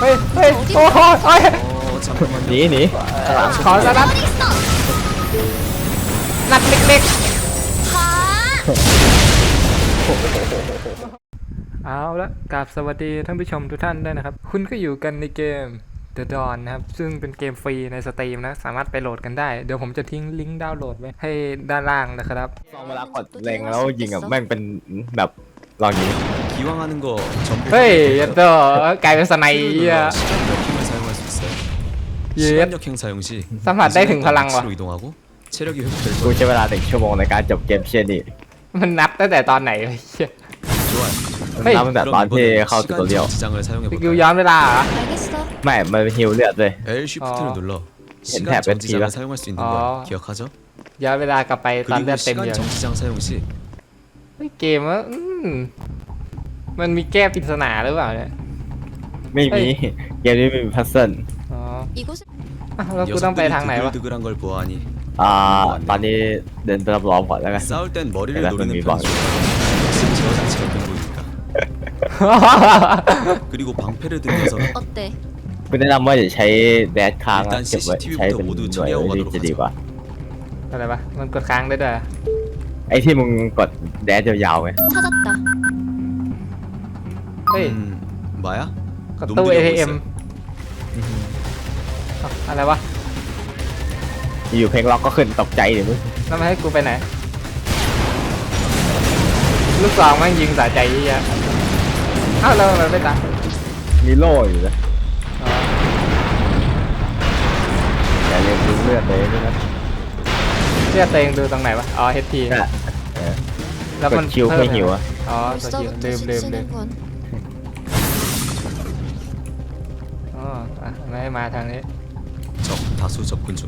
เฮ้ยเฮ้ยโอ้โหเฮ้ยหนีหนีขอสนัดนัดเล็กๆ เอาละกราบสวัสดีท่านผู้ชมทุกท่านด้วยนะครับ คุณก็อยู่กันในเกม The Dawn นะครับ ซึ่งเป็นเกมฟรีในสตรีมนะ สามารถไปโหลดกันได้ เดี๋ยวผมจะทิ้งลิงก์ดาวน์โหลดไว้ให้ด้านล่างนะครับ ลองเวลากดแรงแล้วยิงอะแม่งเป็นแบบ ลองยิง 기왕하는 거 전부 เฮ้ยยันโตกลายเป็นสไนเปอร์ 시간력 힘을 사용할 수 있어요. 예. 시간력 행 사용 시 삼아, 내 등 발랑 와. 위치로 이동하고 체력이 회복될 กู 거예요. ใช้เวลาหนึ่งชั่วโมงในการจบเกมเชียนี่ มันนับตั้งแต่ตอนไหนวะเหี้ย 좋아요. เฮ้ย นับตั้งแต่ตอน 그럼 ที่ 이번엔 เข้าตัว 시간 เดียว 정지장을 사용해 สกิล 볼까요? ย้อนเวลาเหรอ 알겠어. ไม่มันฮิวเลือดเลย L Shift를 어. 눌러 탭 시간 탭 정지장을 탭. 사용할 수 있는 어. 걸 기억하죠? ย้อนเวลากลับไปตอนเลื 그리고 อดเต็ม 시간 เยอะ 정지장 사용 시 เฮ้ยเกมว่าอืมมันมีแก้ปริศนาหรือเปล่าเนี่ย ไม่มีเกมนี้ไม่มีพัซเซิล อ๋อ 이곳은 อ่ะแล้วกูต้องไป 녀석들이 ทางไหนวะ 드글드글한 걸 보아하니 อ่าตอนนี้เดินไปรอบๆก่อนแล้วกัน 싸울 땐 머리를 내가 노리는 좀 편이죠. 무슨 제어 자체가 경고입니까? 그리고 방패를 등져서 어때? คุณแนะนำว่าอย่าใช้แดดค้างนะ 일단 เก็บไว้ CCTV ใช้เป็นห 모두 น่วย 처리하고 ไว้ 가도록 จะดีกว่า อะไรวะมันกดค้างได้ด้วยเหรอ ไอ้ที่มึงกดแดดยาวๆไง 찾았다. เฮ้ย 음, 마야? กดตู้ 놈들이 오고 ATM 있어요. อ่ะอะไรวะ อยู่เพลงล็อกก็ขึ้นตกใจเดี๋ยวมึง แล้วมาให้กูไปไหน ลูกซองแม่งยิงสะใจยี่ยะเอ้าแล้วมันไม่ตาย มีโล่อยู่นะ อ๋อ อย่าเรียนดูเลือดเลยนะ เลือดตัวเองดูตรงไหนวะ อ๋อ HP น่ะเออ แล้ว ก มัน ดคิว พิ่ เพื่อ ม หิวอะ อ๋อสกิล 벌써부터 ลืมลืมลืม 지치는군. อ๋ออ่ะไม่ให้มาทางนี้ 적 다수 접근 중.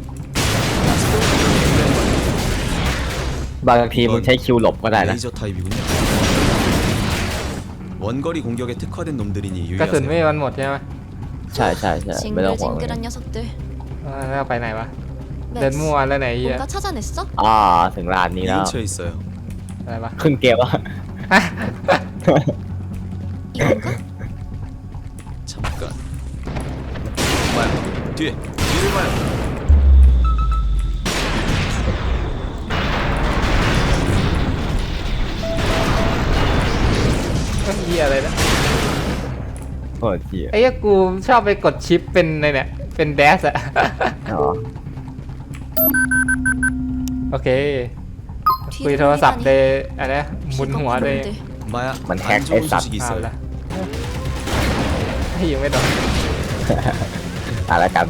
บางทีมึงใช้คิวหลบก็ได้นะ 레이저 타입이군요. 원거리 공격에 특화된 놈들이니 กระสุนไม่ 유의하세요. มันหมดใช่ไหม ใช่ใช่ใช่ไม่ต้องห่วง 징글징글한 녀석들. เออแล้วไปไหนวะ 맥스, เดินมั่วแล้วไหนเหี้ย 뭔가 찾아냈어? อ่าถึงร้านนี้ 이 แล้ว 근처에 있어요. อะไรวะ ครึ่งเกมแล้ว 이건가? 잠깐. 봐요. 뒤에. 뒤를 봐요. เฮ้ยเหี้ยอะไรนะ โอ้ยเจีย ไอ้เหี้ยกูชอบไปกดชิปเป็นในเนี่ย เป็นแดสอะ อ๋อ โอเค คุยโทรศัพท์เลยอะไรหมุนหัวเลยมามันแฮกไอ้สัตว์เอาละยิงไม่โดนอะไรกัน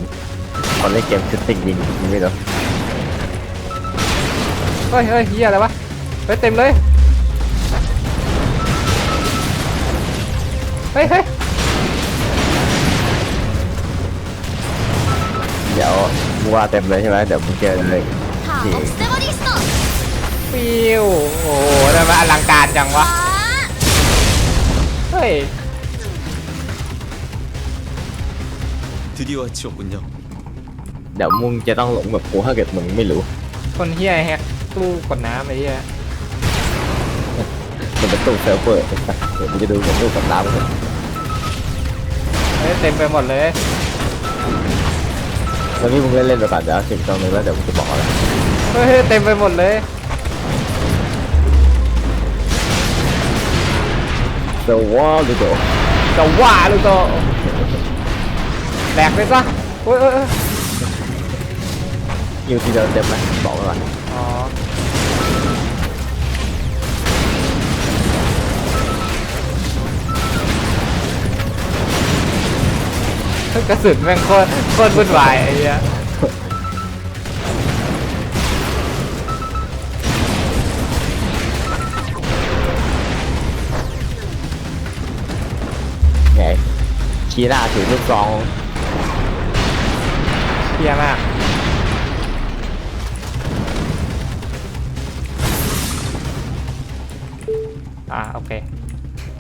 คนเล่นเกมคือติ่งยิงงไม่โดนเฮ้ยเฮ้ยเฮียอะไรวะไปเต็มเลย เฮ้ยเฮ้ยเดี๋ยวมัวเต็มเลยใช่ไหมเดี๋ยวมึงเจอเลยที่ 예. 없애버리겠어. ฟิวโอ้โหทำไมอลังการจังวะ 아! เฮ้ย 드디어 해치웠군요. เดี๋ยวมึงจะต้องหลงแบบกูถ้าเกิดมึงไม่รู้ คนเฮียแฮกตู้กดน้ำไอ้เฮีย มันเป็นตู้เซิร์ฟเวอร์เดี๋ยวมึงจะดูเหมือนตู้กับน้ำเลย เฮ้ยเต็มไปหมดเลย วันนี้มึงเล่นเล่นไปก่อนเดี๋ยวสิบตรงนึงแล้วเดี๋ยวมึงจะบอกอะไร เฮ้ยเฮ้ยเต็มไปหมดเลย เซอร์วอลดูโดจะว่าลูกโตแหลกไปซะโอ้ยเอ้ยเอ้ยยิวทีเดียวเต็มไหมบอกไว้ก่อนอ๋อกระสุนแม่งโคตรโคตรวุ่นวายไอ้เหี้ย คีหน้าถือลูกซอง เฮียมาก อ่าโอเค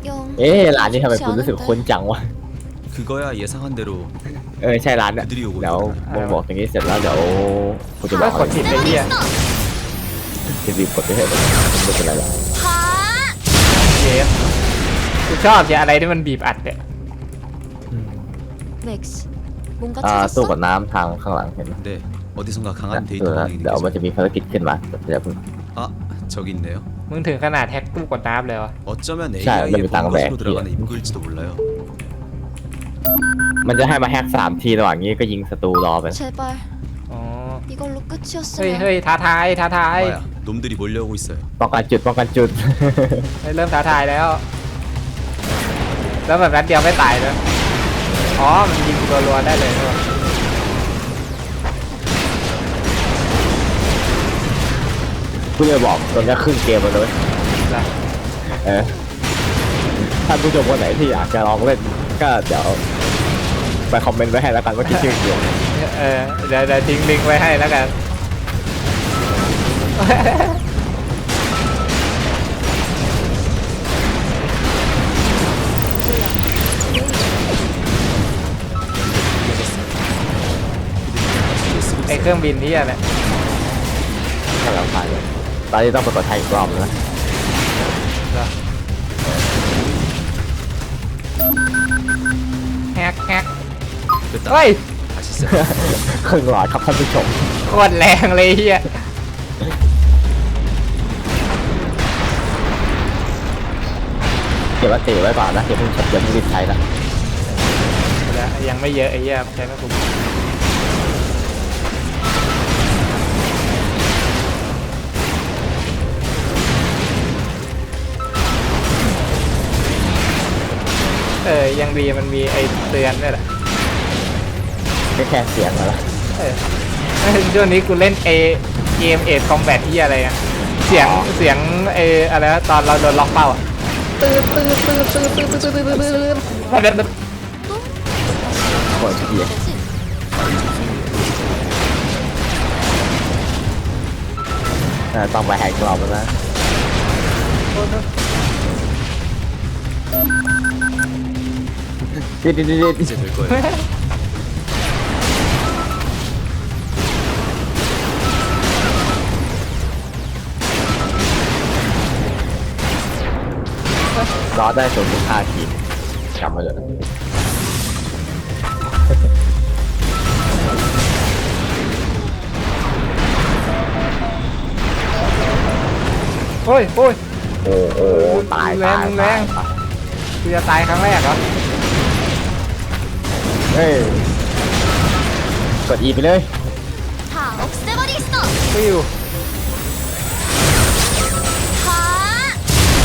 영. เอ๊ะร้านนี้ทำไมกูรู้สึกคุ้นจังวะ 그거야 예상한 대로 เออใช่ร้านเนี่ย 그들이 오고 เดี๋ยว 있구나. มึงบอกอย่างนี้เสร็จแล้วเดี๋ยวกูจะบ แล้ อ ว ก กดผิดไอ้เหี้ย 없애버리겠어. จะรีบกดไปเถอะไม่เป็นไรหรอก 다. เยสกูชอบจะอะไรที่มันบีบอัดเนี่ย 맥스. 뭔가 อ่าสู้ 찾았어? กับน้ำทางข้างหลังเห็นไหม 네, 어디선가 นะ 강한 ดู 데이터 นะ 방향이 เดี๋ยวมันจะ 느껴져요. มีภารกิจขึ้นมาเดี๋ยวเพิ่ง 아, 저기 있네요. มึงถึงขนาดแฮกตู้กดน้ำเลยวะ 어쩌면 자, AI의 여기 땅 본것으로 왜? 들어가는 입구일지도 몰라요. มันจะให้มาแฮกสามทีระหว่างนี้ก็ยิงศัตรูรอไป 제발 อ๋อ 이걸로 เฮ้ย 끝이었으면. เฮ้ยท้าทายท้าทาย 봐야, 놈들이 몰려오고 있어요. ป้องกันจุดป้องกันจุด เฮ้ยเริ่มท้าทายแล้ว แล้วแบบนั้นเดียวไม่ตายเลย อ๋อ มันยิงรัวๆได้เลยใช่ปะกูจะบอกตอนนี้ครึ่งเกมแล้วเลยล่ะเออท่านผู้ชมคนไหนที่อยากจะลองเล่นก็เดี๋ยวไปคอมเมนต์ไว้ให้แล้วกันว่าคิดชื่อเกมเออเดี๋ยวเดี๋ยวทิ้งลิงก์ไว้ให้แล้วกัน เครื่องบินที่อะไรแค่หล้งผ่านเลยตอนนี้ต้องไปกดไทยกรอบนะแฮกแฮกเฮ้ยเครื่องหลอดครับท่านผู้ชมโคตรแรงเลยเฮียเก็บวัตถุไว้ก่อนนะเดี๋ยวเพิ่งเก็บเดี๋ยวเพิ่ไรีบใช้นะ ยังไม่เยอะไอ้เหี้ยใช้ไม่คุ้ ยังดีมันมีไอเตือนด้วยแหละแค่แค่เสียงแล้วเออช่วงนี้กูเล่นเอเกมเอทคอมแบทที่อะไรอะเสียงเสียงเออะไรวะตอนเราโดนล็อกเป้าอะตื้อตื้อตื้อตื้อตื้อตื้อตื้อตื้อตื้อตื้อโคตรเสีย거 지? เออต้องไปแฮกกรอบแล้วนะ เด็ดเด็ดเด็ด Це прикольно. ได้สมคุณค่าทีจำไว้เลยโอ้ยโอ้ย โอ้โหตายแรตางยแรง ตายตายจะตายครั้งแรกเหรอ เอ้ยกดอีไปเลยถาอกเดิสโตฟิวหา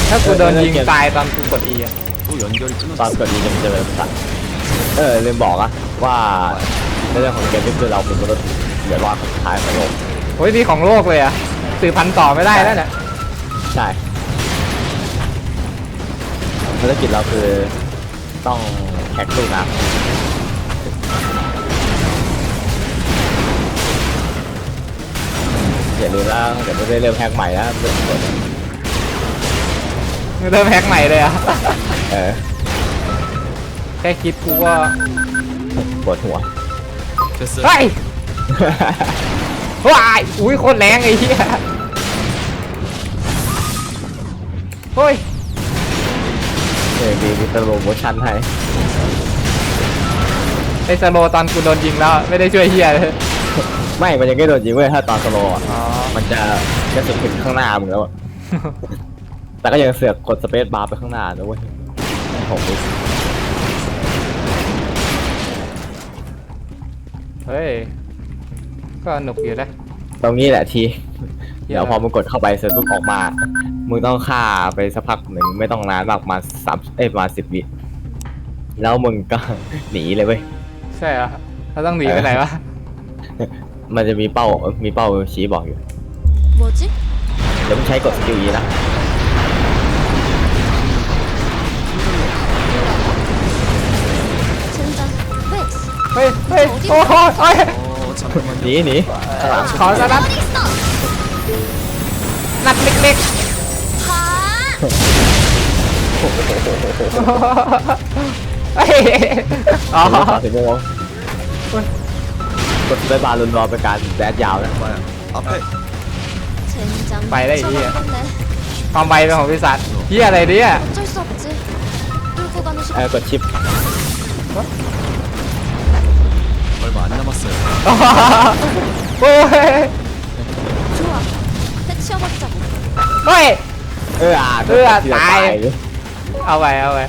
ถ้ากูโดนยิงตายตอนกูกด E อะตอนกดอีจะมัเจอเป็นสัตว์เออลืมบอกอะว่าเรื่องของเกมนี้คือเราเป็นมนุษย์เดือดร้อนของท้ายของโลกโอ้ยนี่ของโลกเลยอะสื่อพันต่อไม่ได้แล้วเนี่ยใช่ภารกิจเราคือต้องแฮกลูกนะ อย่าลืมแล้วเดี๋ยวไม่ได้เริ่มแฮกใหม่แล้วเริ่มแฮกใหม่เลยอะ เออแค่คิดกูว่าปวดหัวเฮ้ยว้ายอุ้ยคนแรงไอ้เหี้ยเฮ้ยเดี๋ยวดีมีสโลโมชั่นให้ไอ้สโลตอนกูโดนยิงแล้ว ไม่ได้ช่วยเหี้ยเลย ไม่มันยังไม่โดนยิงเว้ยถ้าตอนสโลว์อะอ๋อมันจะจะถึงถึงข้างหน้ามึงแล้วอะแต่ก็ยังเสือกกดสเปซบาร์ไปข้างหน้านะเว้ยโอ้โหเฮ้ย ก็หนุกอยู่นะ ตรงนี้แหละทีเหี้ยเดี๋ยวพอมึงกดเข้าไปเสร็จปุ๊บออกมา มึงต้องฆ่าไปสักพักหนึ่งไม่ต้องนานมากประมาณสามเอ้ยประมาณสิบวิแล้วมึงก็ หนีเลยเว้ย ใช่เหรอเราต้องหนีไปไหนวะ มันจะมีเป้า มีเป้าชี้บอกอยู่ 뭐지? เดี๋ยวมึงใช้กดสกิลอีนะ 젠장. 맥스. เฮ้ยเฮ้ยโอ้โหเฮ้ย 어, 잠깐만요. หนีหนีข้างหลัง ขอสนัด 버리겠어. นัดเล็ก 하! ๆเฮ้ยอ๋อ ต่อถึงโมง กดสเปซบาร์รัวๆเป็นการแดดยาวนะ 봐야. 앞에 젠장. 빨리, 예. 미쳐버리겠네. ความไวเป็นของพิศาจเหี้ยอะไรเนี่ย 어쩔 수 없지. 끌고 가는 เอ 시간. อกดชิป โอ้ย 좋아. 해치워버리자고. เฮ้ย เอออ่ะ เอออ่ะ ที่จะ ตาย เอาไปเอาไป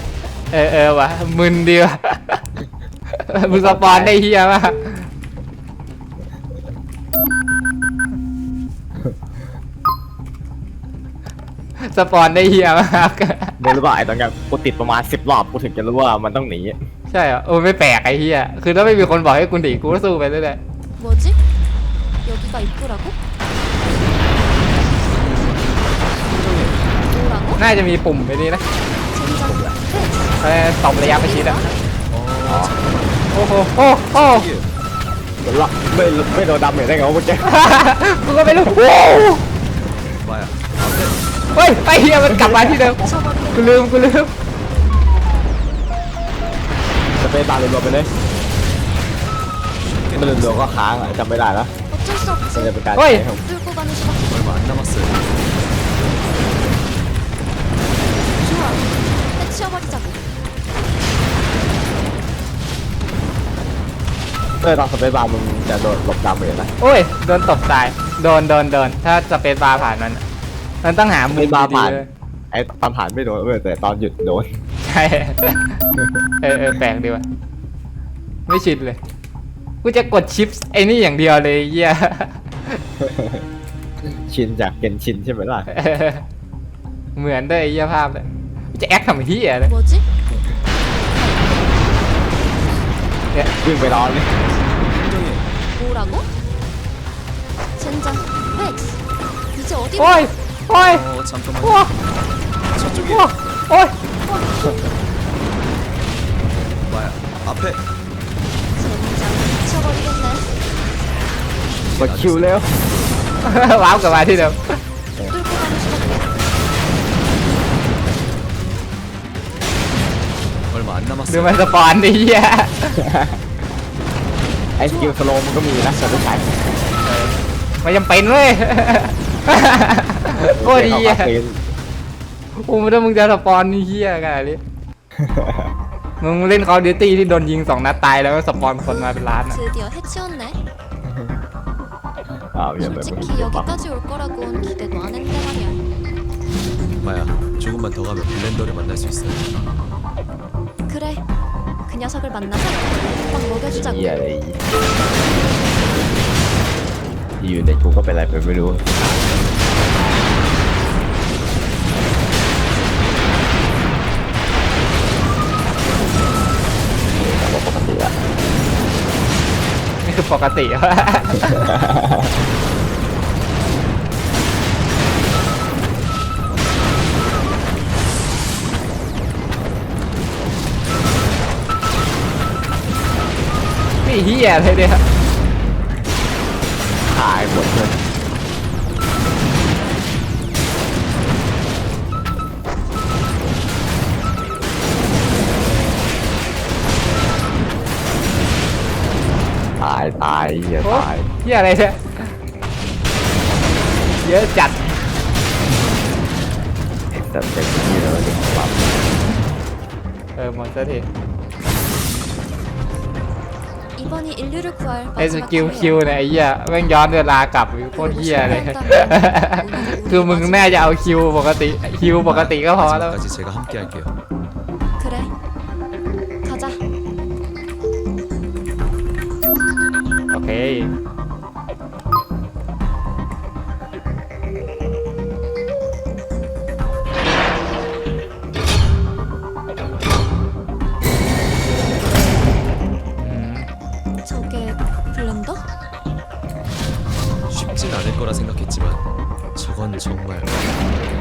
เออเออวะมึนดีวะ มึงสปอนได้เฮียมาก สปอนได้เฮียมาก มึงรู้ป่ะไอ้ตอนเนี้ยกูติดประมาณสิบรอบกูถึงจะรู้ว่ามันต้องหนี ใช่เหรอโอ้ไม่แปลกไอ้เฮียคือถ้าไม่มีคนบอกให้กูหนีกูก็สู้ไปเรื่อย 뭐지? 여기가 입구라고? 뭐라고? ๆน่าจะมีปุ่มไปนี่นะ 젠장. 끝. เออตบระยะประชิดอะ 어, 잠깐만. โอ้โหโอ้โอ้ 이게 เหมือนละไม่ไม่โดนดำเหมือนได้ไงวะเมื่อกี้ กูก็ไม่รู้โอ้ 뭐야? เฮ้ยไอ้เฮียมันกลับมาที่เดิม 쳐버리겠다. กูลืมกูลืม จะเป็นตาลรวมๆไปเลยมันรวมๆก็ค้างอ่ะจำไม่ได้แล้ว 어쩔 수 มันจะเป็น 없지. การ เฮ้ย ใช้ของ 뚫고 가는 수밖에. 얼마 안 남았어요. 좋아. 해치워버리자고. เออตอนสเปซบาร์มึงจะโดนหลบดำเหมือนนะ โอ้ยโดนตบตายโดนโดนโดนถ้าสเปซบาร์ผ่านมันอะ มันต้องหา ส มุ เป ม ซบาร์ ดี ผ่าน ๆเลย ไอ้ตอนผ่านไม่โดนเว้ยแต่ตอนหยุดโดน ใช่ เออเออแปลกดีว่ะไม่ชินเลย กูจะกดชิปไอ้นี่อย่างเดียวเลยเหี้ย ชินจากเกนชินใช่ไหมล่ะ เออเหมือนด้วยไอ้เหี้ยภาพเลยกูจะแอคทำเหี้ยเลย 뭐지? เนี่ย วิ่งไปรอเลย 행정이 뭐라고? 젠장. 렉스. 이제 어디로? โอ้ย โอ้ย 어, 잠깐만. โอ้ย 저쪽이 โอ้ย 뭐야? 앞에 젠장. 미쳐버리겠네. กดคิวเร็ว ว้าวกลับมาที่เดิม 뚫고 가는 수밖에. 얼마 안 ดู 남았어요. มันสปอนดิเหี้ย ไอ้สกิลสโลว์มันก็มีนะแต่ไม่ใช้ ไม่จำเป็นเว้ย โคตรดีอ่ะ เามา โอ้ไม่ต้องมึงจะสปอนนี่เหี้ยกันอะไรมึงเล่น Call of Duty ที่โดนยิงสองนัดตายแล้วก็สปอนคนมาเป็นล้านอ่ะ 드디어 해치웠네. อ้าวอย่าไปมึง 솔직히 여기까지 올 거라고는 기대도 안 했는데 말이야. 마야, 조금만 더 가면 블렌더를 만날 수 있어요. 그래. 그 녀석을 만나서 막 먹여주자고. เหี้ยอะไรอยู่ในกูก็เป็นอะไรไปไม่รู้ คือปกติวะนี่เฮียเลยเนี่ยหายหมดเลย เหี้ย โอ้ ตาย เฮียอะไรเนี่ยเยอะจัด ไอ้สัตว์เป็นที่แล้วเด็กปั๊บ เออหมดซะที 이번이 인류를 구할 ไอ้ส 마지막 กิล 기회야. คิวเนี่ยไอ้เหี้ยแม่งย้อนเวลากลับอีกโคตรเหี้ยเลย คือมึงแน่จะเอาคิวปกติคิวปกติก็พอแล้ว 마지막까지 제가 함께 할게요. 오케이. 음. 저게 블렌더? 쉽진 않을 거라 생각했지만 저건 정말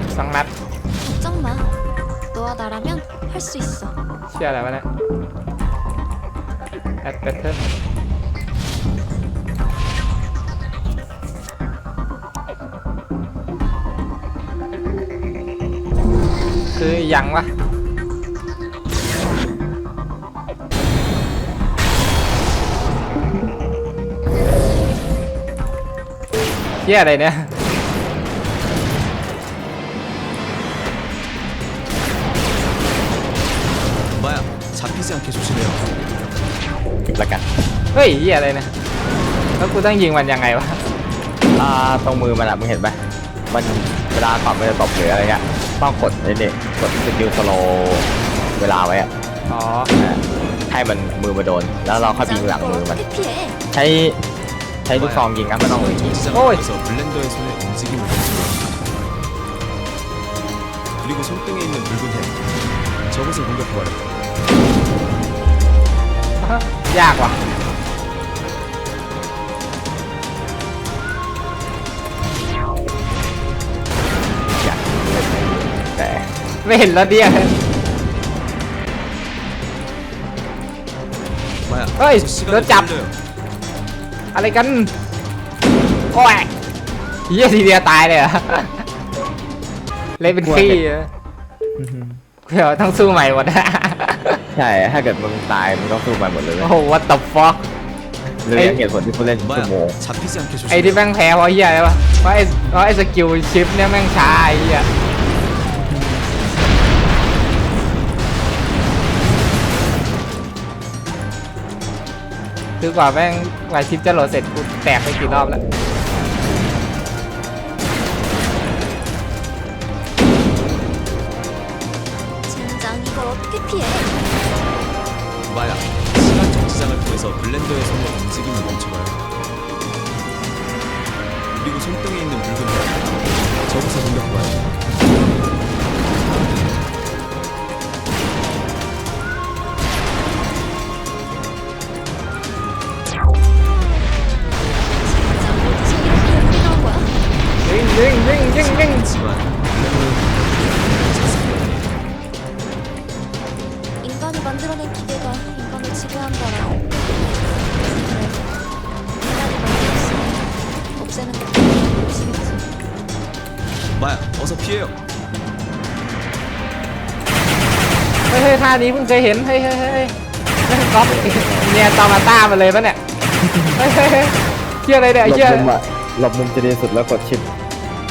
쌍랍 걱정 마. 너와 나라면 할 수 있어. 시야 나와라. 앗, 앗, 앗. คืออหยังวะ เที่ยอะไรเนี่ย 마야 잡히지 않게 조심해요. แล้วกัน เฮ้ยเหี้ยอะไรเนี่ย แล้วกูต้องยิงมันยังไงวะ อ่าตรงมือมันอะมึงเห็นไห มมันเวลาตอบไม่ได้ตบหรืออะไรเงี้ยต้องกดไอ้นี่กดสกิลสโลเวลาไว้อะ อ๋อ อ่าให้มันมือมาโดน แล้วเราเข้ายิงหลังมือมัน 어떻게 피해? ใช้ใช้ลูกซองยิงครับไม่ต้องเลยยิง 전지장을 어이. 통해서 블렌더의 손에 움직임을 감지해요. 그리고 손등에 있는 붉은 해. 저것을 공격해봐요. ยากว่ะ ไม่เห็นแล้วเดียเฮ้ยโดนจับ อะไรกัน โอ้ยเยี่ยทีเดียตายเลยอะเลยเป็นขี้เดี๋ยวต้องสู้ใหม่หมดใช่ ถ้าเกิดมึงตายมึงต้องสู้ใหม่หมดเลยโอ้โห what the fuck เลยเหตุผลที่เขาเล่นชั่วโมงไอ้ที่แม่งแพ้เพราะเฮียใช่ปะเพราะไอ้เพราะไอ้สกิลชิปเนี่ยแม่งช้าไอ้เฮีย กว่าแม่งกว่าชิปจะโหลดเสร็จกูแตกไปกี่รอบแล้ว 젠장 이걸 어떻게 피해? 마야, 시간 정지장을 통해서 블렌더의 손에 움직임을 멈춰봐요. 그리고 손등에 있는 붉은 해. 저것을 공격해봐요. 마야, 어서 피해요. เฮ้ยเฮ้ยท่านี้เพิ่งเคยเห็น เฮ้ยเฮ้ยเฮ้ยแม่งก๊อปเนี่ยตอมาต้ามาเลยปะเนี่ย เฮ้ยเฮ้ยเฮ้ยเชี่ยอะไรเนี่ย หลบ เชี่ย มุมอะหลบมุมจะดีสุดแล้วกดชิป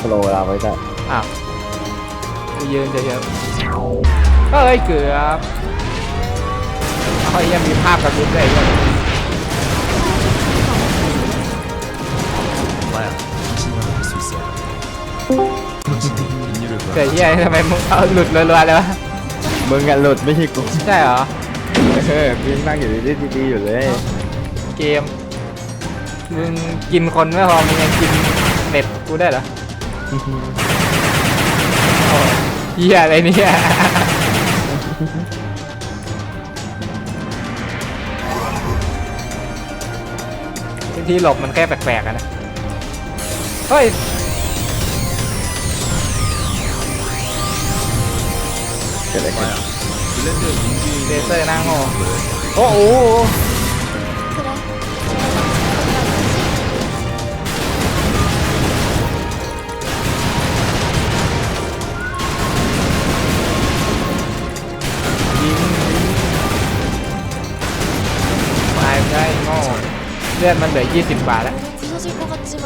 สโลเวลาไว้ได้ อ้าวกูยืนเฉยๆเฮ้ยเกือบเฮ้ยยังมีภาพกับยุทธ์ด้วยเนี่ย เกิด구한เฮียทำไมมึงเอาหลุดรัวๆเลยวะมึงอะหลุดไม่ใช่กูใช่เหรอเออกูยังนั่งอยู่ดีๆดีๆอยู่เลย เกม มึงกินคนไม่พอมึงยังกินเน็ตกูได้เหรอโอ้เฮียอะไรเนี่ยที่หลบมันแค่แปลกๆอะนะเฮ้ย กิดอะไรขึ้น 마야, 블렌더의 움직임이 เลเซอร์หน้าโง่โอ้โห 그래.ยิงตายไม่ได้โง่เลือดมันเหลือ 20 บาทแล้ว 부서질 것 같지만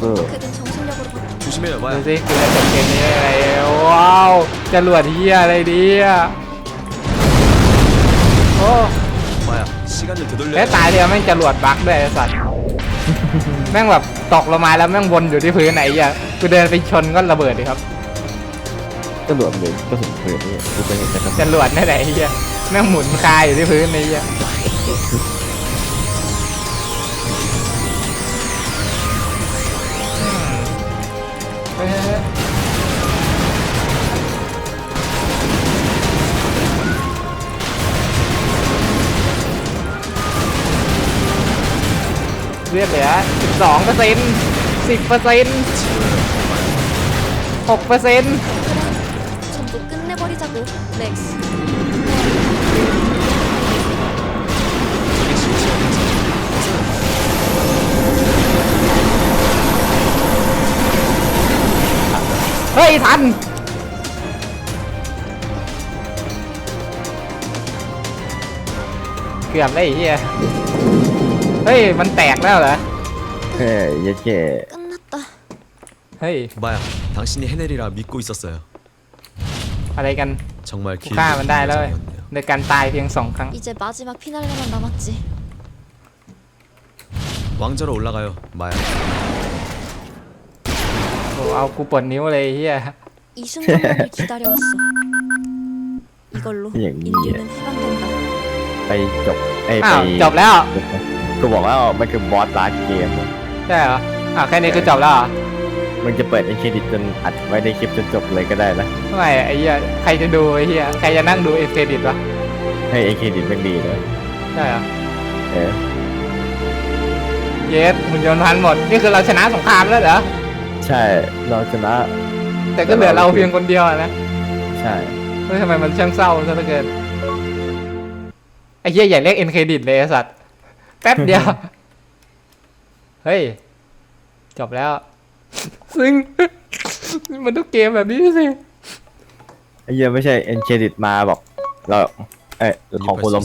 สู้ 어떻게든 정신력으로 버텨. 조심해요, ดู 마야. สิกูจะจบเกมนี้ได้ไงว้าว จรวดเฮียอะไรดีอ่ะโอ้ 마야, 시간을 แค่ 되돌려. ตายเดียวแม่งจรวดบั๊กด้วยไอ้สัตว์ แม่งแบบตกลงมาแล้วแม่งวนอยู่ที่พื้นไหนอ่ะกูเดินไปชนก็ระเบิดดิครับ ๆก็หลวมเลยก็สุนปืนนี่กูไปเห็นแต่กระ จรวดนั่นแหละไอ้เฮียแม่งหมุนคาอยู่ที่พื้นไอ้เฮีย ลือดเหลือ12เปอร์เซ็นต์10เปอร์เซ็นต์6เปอร์เซ็นต์ 전부 끝내버리자고, 렉스. 저게 진짜 행사. เฮ้ย ทัน เกือบได้ไอ้เฮีย เฮ้ย มันแตกแล้วเหรอ เฮ้ยเยัดแก่ 끝났다. เฮ้ย 마야, 당신이 해내리라 믿고 있었어요. อะไรกัน 정말 กู 길 ฆ่ามันได้แล้วเว้ย 여정이었네요. ในการตายเพียงสองครั้ง 이제 마지막 피날레만 남았지. 왕자로 올라가요, 마야. โอ้เอากูปวดนิ้วเลยไอ้เฮีย 이 순간만을 기다려왔어. 이걸로 예, 인류는 해방된다. ไปจบเอ้ย อ้า ไป วจบแล้ว กูบอกว่ามันคือบอสลาสเกม ใช่เหรออ่าแค่นี้คือจบแล้วเหรอมึงจะเปิดเอ็นเครดิตจนอัดไว้ในคลิปจนจบเลยก็ได้นะ ไม่ไอ้เหี้ยใครจะดูไอ้เหี้ยใครจะนั่งดูเอฟเครดิตวะให้เอ็นเครดิตมันดีเลยใช่เหรอเออเยสหุ่นยนต์พันหมดนี่คือเราชนะสงครามแล้วเหรอใช่เราชนะ แต่ก็เหลือเราเพียงคนเดียวอะนะใช่ เฮ้ยทำไมมันช่างเศร้าซะเหลือเกินไอ้เหี้ยอย่าเรียกเอ็นเครดิตเลยไอ้สัตว์ แป๊บเดียว เฮ้ย จบแล้ว ซึ่ง มันต้องเกมแบบนี้สิ ไอ้เหี้ยไม่ใช่เอ็นเครดิตมาบอก เรา เอ้ยของคุณลม